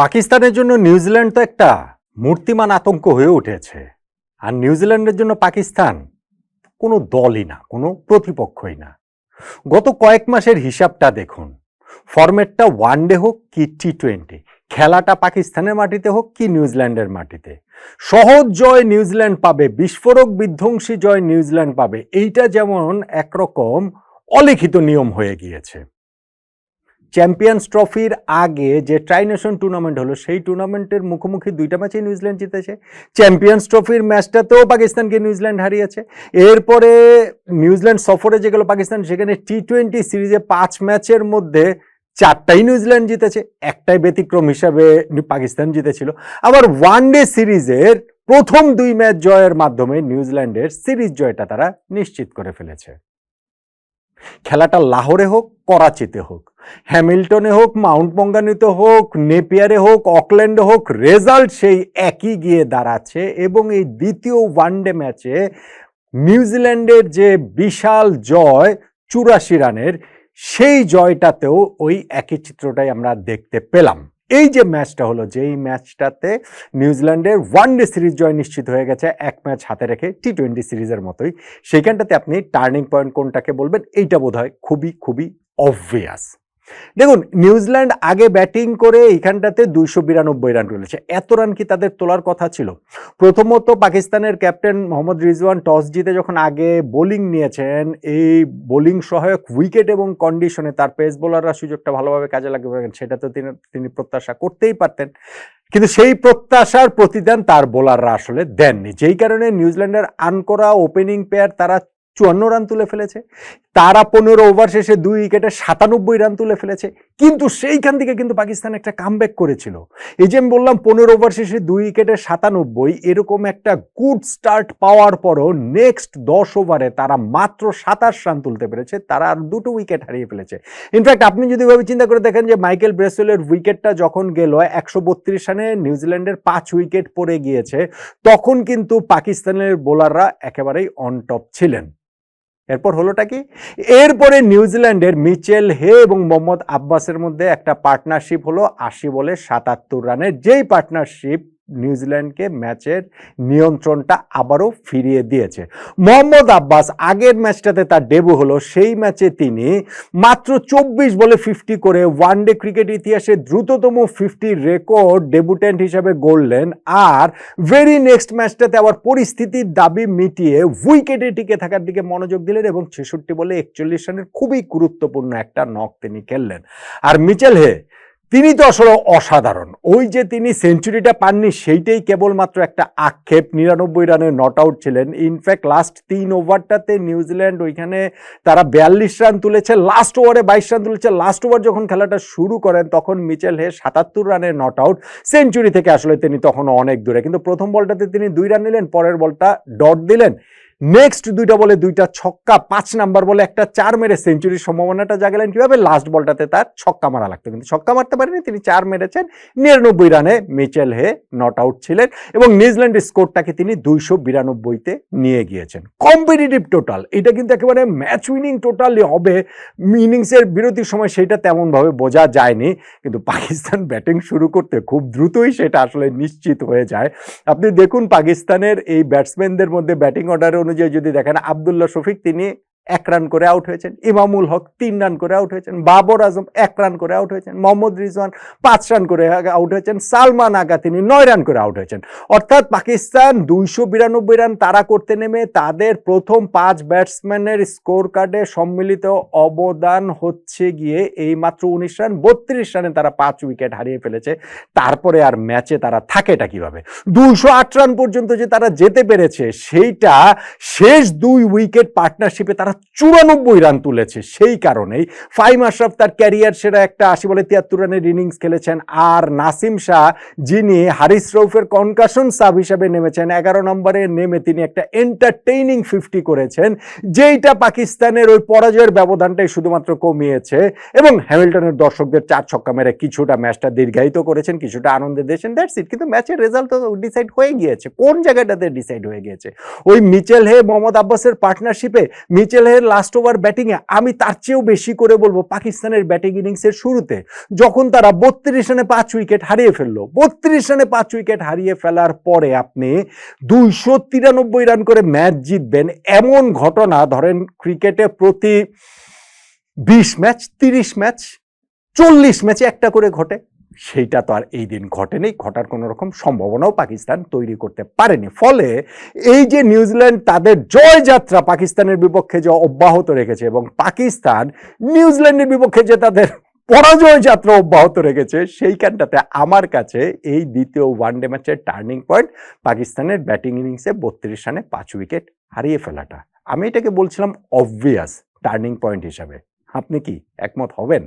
পাকিস্তানের জন্য নিউজিল্যান্ড তো একটা মূর্তিমান আতঙ্ক হয়ে উঠেছে। আর নিউজিল্যান্ডের জন্য পাকিস্তান কোনো দলই না, কোনো প্রতিপক্ষই না। গত কয়েক মাসের হিসাবটা দেখুন। ফরম্যাটটা ওয়ান ডে হোক কি টি টোয়েন্টি খেলাটা পাকিস্তানের মাটিতে হোক কি নিউজিল্যান্ডের মাটিতে। সহজ জয় নিউজিল্যান্ড পাবে, বিস্ফোরক বিধ্বংসী জয় নিউজিল্যান্ড পাবে। এইটা যেমন একরকম অলিখিত নিয়ম হয়ে গিয়েছে। চ্যাম্পিয়ন্স ট্রফির আগে যে ট্রাইনেশন টুর্নামেন্ট হলো, সেই টুর্নামেন্টের মুখোমুখি দুইটা ম্যাচে নিউজিল্যান্ড জিতেছে। চ্যাম্পিয়ন্স ট্রফির ম্যাচটাতেও পাকিস্তানকে নিউজিল্যান্ড হারিয়েছে। এরপরে নিউজিল্যান্ড সফরে যে গেল পাকিস্তান, সেখানে টি টোয়েন্টি সিরিজে পাঁচ ম্যাচের মধ্যে চারটাই নিউজিল্যান্ড জিতেছে। একটাই ব্যতিক্রম হিসাবে পাকিস্তান জিতেছিল। আবার ওয়ান ডে সিরিজের প্রথম দুই ম্যাচ জয়ের মাধ্যমে নিউজিল্যান্ডের সিরিজ জয়টা তারা নিশ্চিত করে ফেলেছে। খেলাটা লাহোরে হোক, করাচিতে হোক হ্যামিল্টনে হোক, মাউন্ট মঙ্গানিতে হোক, নেপিয়ারে হোক, অকল্যান্ডে হোক, রেজাল্ট সেই একই গিয়ে দাঁড়াচ্ছে এবং এই দ্বিতীয় ওয়ানডে ম্যাচে নিউজিল্যান্ডের যে বিশাল জয়, চুরাশি রানের, সেই জয়টাতেও ওই একই চিত্রটাই আমরা দেখতে পেলাম। এই যে ম্যাচটা হলো, যেই ম্যাচটাতে নিউজিল্যান্ডের ওয়ান ডে সিরিজ জয় নিশ্চিত হয়ে গেছে, এক ম্যাচ হাতে রেখে টি টোয়েন্টি সিরিজের মতোই, সেইখানটাতে আপনি টার্নিং পয়েন্ট কোনটাকে বলবেন, এইটা বোধ হয় খুবই খুবই অবভিয়াস দেখুন, নিউজিল্যান্ড আগে ব্যাটিং করে এইখানটাতে দুইশো বিরানব্বই রান তুলেছে এত রান কি তাদের তোলার কথা ছিল? প্রথমত পাকিস্তানের ক্যাপ্টেন মোহাম্মদ রিজওয়ান টস জিতে যখন আগে বোলিং নিয়েছেন, এই বোলিং সহায়ক উইকেট এবং কন্ডিশনে তার পেস বোলাররা সুযোগটা ভালোভাবে কাজে লাগাবেন সেটা তো তিনি তিনি প্রত্যাশা করতেই পারতেন। কিন্তু সেই প্রত্যাশার প্রতিদান তার বোলাররা আসলে দেননি। যেই কারণে নিউজিল্যান্ডের আনকরা ওপেনিং পেয়ার তারা চুয়ান্ন রান তুলে ফেলেছে। তারা পনেরো ওভার শেষে দুই উইকেটে সাতানব্বই রান তুলে ফেলেছে। কিন্তু সেইখান থেকে কিন্তু পাকিস্তান একটা কামব্যাক করেছিল। এই যে আমি বললাম, পনেরো ওভার শেষে দুই উইকেটে সাতানব্বই, এরকম একটা গুড স্টার্ট পাওয়ার পরও নেক্সট দশ ওভারে তারা মাত্র সাতাশ রান তুলতে পেরেছে। তারা আর দুটো উইকেট হারিয়ে ফেলেছে। ইনফ্যাক্ট আপনি যদি ভাবে চিন্তা করে দেখেন যে মাইকেল ব্রেসওয়েলের উইকেটটা যখন গেল একশো বত্রিশ রানে নিউজিল্যান্ডের পাঁচ উইকেট পড়ে গিয়েছে, তখন কিন্তু পাকিস্তানের বোলাররা একেবারেই অন টপ ছিলেন। এরপর হলোটা কি? এরপরে নিউজিল্যান্ডের মিচেল হে এবং মোহাম্মদ আব্বাসের মধ্যে একটা পার্টনারশিপ হলো আশি বলে সাতাত্তর রানের যেই পার্টনারশিপ নিউজিল্যান্ডকে ম্যাচের নিয়ন্ত্রণটা আবারও ফিরিয়ে দিয়েছে। মোহাম্মদ আব্বাস আগের ম্যাচটাতে তার ডেবু হলো, সেই ম্যাচে তিনি মাত্র চব্বিশ বলে ফিফটি করে ওয়ান ডে ক্রিকেট ইতিহাসে দ্রুততম ফিফটি রেকর্ড ডেবুটেন্ট হিসাবে গড়লেন আর ভেরি নেক্সট ম্যাচটাতে আবার পরিস্থিতির দাবি মিটিয়ে উইকেটে টিকে থাকার দিকে মনোযোগ দিলেন এবং ছেষট্টি বলে একচল্লিশ রানের খুবই গুরুত্বপূর্ণ একটা নক তিনি খেললেন। আর মিচেল হে তিনি তো আসলে অসাধারণ। ওই যে তিনি সেঞ্চুরিটা পাননি, সেইটাই কেবলমাত্র একটা আক্ষেপ। নিরানব্বই রানে নট আউট ছিলেন। ইনফ্যাক্ট লাস্ট তিন ওভারটাতে নিউজিল্যান্ড ওইখানে তারা বিয়াল্লিশ রান তুলেছে লাস্ট ওভারে বাইশ রান তুলেছে। লাস্ট ওভার যখন খেলাটা শুরু করেন, তখন মিচেল হে সাতাত্তর রানে নট আউট সেঞ্চুরি থেকে আসলে তিনি তখন অনেক দূরে। কিন্তু প্রথম বলটাতে তিনি দুই রান নিলেন, পরের বলটা ডট দিলেন। নেক্সট দুইটা বলে দুইটা ছক্কা, পাঁচ নাম্বার বলে একটা চার মেরে সেঞ্চুরির সম্ভাবনাটা জাগালেন কীভাবে? লাস্ট বলটাতে তার ছক্কা মারা লাগতো। কিন্তু ছক্কা মারতে পারেনি, তিনি চার মেরেছেন। নিরানব্বই রানে মিচেল হে নট আউট ছিলেন এবং নিউজিল্যান্ডের স্কোরটাকে তিনি দুইশো বিরানব্বইতে নিয়ে গিয়েছেন। কম্পিটিটিভ টোটাল এটা কিন্তু একেবারে ম্যাচ উইনিং টোটালি হবে। ইনিংসের বিরতির সময় সেটা তেমনভাবে বোঝা যায়নি, কিন্তু পাকিস্তান ব্যাটিং শুরু করতে খুব দ্রুতই সেটা আসলে নিশ্চিত হয়ে যায়। আপনি দেখুন, পাকিস্তানের এই ব্যাটসম্যানদের মধ্যে ব্যাটিং অর্ডার অনুযায়ী যদি দেখেন আবদুল্লাহ শফিক তিনি এক রান করে আউট হয়েছেন। ইমামুল হক তিন রান করে আউট হয়েছেন। বাবর আজম এক রান করে আউট হয়েছেন। মোহাম্মদ রিজওয়ান পাঁচ রান করে আউট হয়েছেন। সালমান আগা তিনি নয় রান করে আউট হয়েছেন। অর্থাৎ পাকিস্তান দুইশো বিরানব্বই রান তারা করতে নেমে তাদের প্রথম পাঁচ ব্যাটসম্যানের স্কোর কার্ডে সম্মিলিত অবদান হচ্ছে গিয়ে এই মাত্র উনিশ রান, বত্রিশ রানে তারা পাঁচ উইকেট হারিয়ে ফেলেছে। তারপরে আর ম্যাচে তারা থাকেটা কীভাবে? দুইশো আট রান পর্যন্ত যে তারা যেতে পেরেছে, সেইটা শেষ দুই উইকেট পার্টনারশিপে তারা চুরানব্বই রান তুলেছে সেই কারণেই। ফাইম আশরাফ তার ক্যারিয়ার সেরা একটা আশি বলে তিয়াত্তর রানের ইনিংস খেলেছেন। আর নাসিম শাহ, যিনি হারিস রৌফের কনকাশন সাব হিসাবে নেমেছেন, এগারো নম্বরে নেমে তিনি একটা এন্টারটেইনিং ফিফটি করেছেন, যেইটা পাকিস্তানের ওই পরাজয়ের ব্যবধানটাই শুধুমাত্র কমিয়েছে এবং হ্যামিল্টনের দর্শকদের চার ছক্কা মেরে কিছুটা ম্যাচটা দীর্ঘায়িত করেছেন, কিছুটা আনন্দে দিয়েছেন দ্যাটস ইট কিন্তু ম্যাচের রেজাল্ট তো ডিসাইড হয়ে গিয়েছে। কোন জায়গাটাতে ডিসাইড হয়ে গিয়েছে? ওই মিচেল হে, মোহাম্মদ আব্বাসের পার্টনারশিপে মিচেল এর লাস্ট ওভার ব্যাটিংয়ে আমি তার চেয়েও বেশি করে বলব পাকিস্তানের ব্যাটিং ইনিংসের শুরুতে, যখন তারা বত্রিশ রানে পাঁচ উইকেট হারিয়ে ফেলল। বত্রিশ রানে পাঁচ উইকেট হারিয়ে ফেলার পরে আপনি দুইশো তিরানব্বই রান করে ম্যাচ জিতবেন। এমন ঘটনা, ধরেন ক্রিকেটে প্রতি বিশ ম্যাচ তিরিশ ম্যাচ চল্লিশ ম্যাচে একটা করে ঘটে। সেইটা তো আর এই দিন ঘটেনি ঘটার কোনো রকম সম্ভাবনাও পাকিস্তান তৈরি করতে পারেনি। ফলে এই যে নিউজিল্যান্ড, তাদের জয়যাত্রা পাকিস্তানের বিপক্ষে যে অব্যাহত রেখেছে এবং পাকিস্তান নিউজিল্যান্ডের বিপক্ষে যে তাদের পরাজয় যাত্রা অব্যাহত রেখেছে, সেইখানটাতে আমার কাছে এই দ্বিতীয় ওয়ানডে ম্যাচের টার্নিং পয়েন্ট পাকিস্তানের ব্যাটিং ইনিংসে বত্রিশ রানে পাঁচ উইকেট হারিয়ে ফেলাটা। আমি এটাকে বলছিলাম অবভিয়াস টার্নিং পয়েন্ট হিসাবে। আপনি কি একমত হবেন?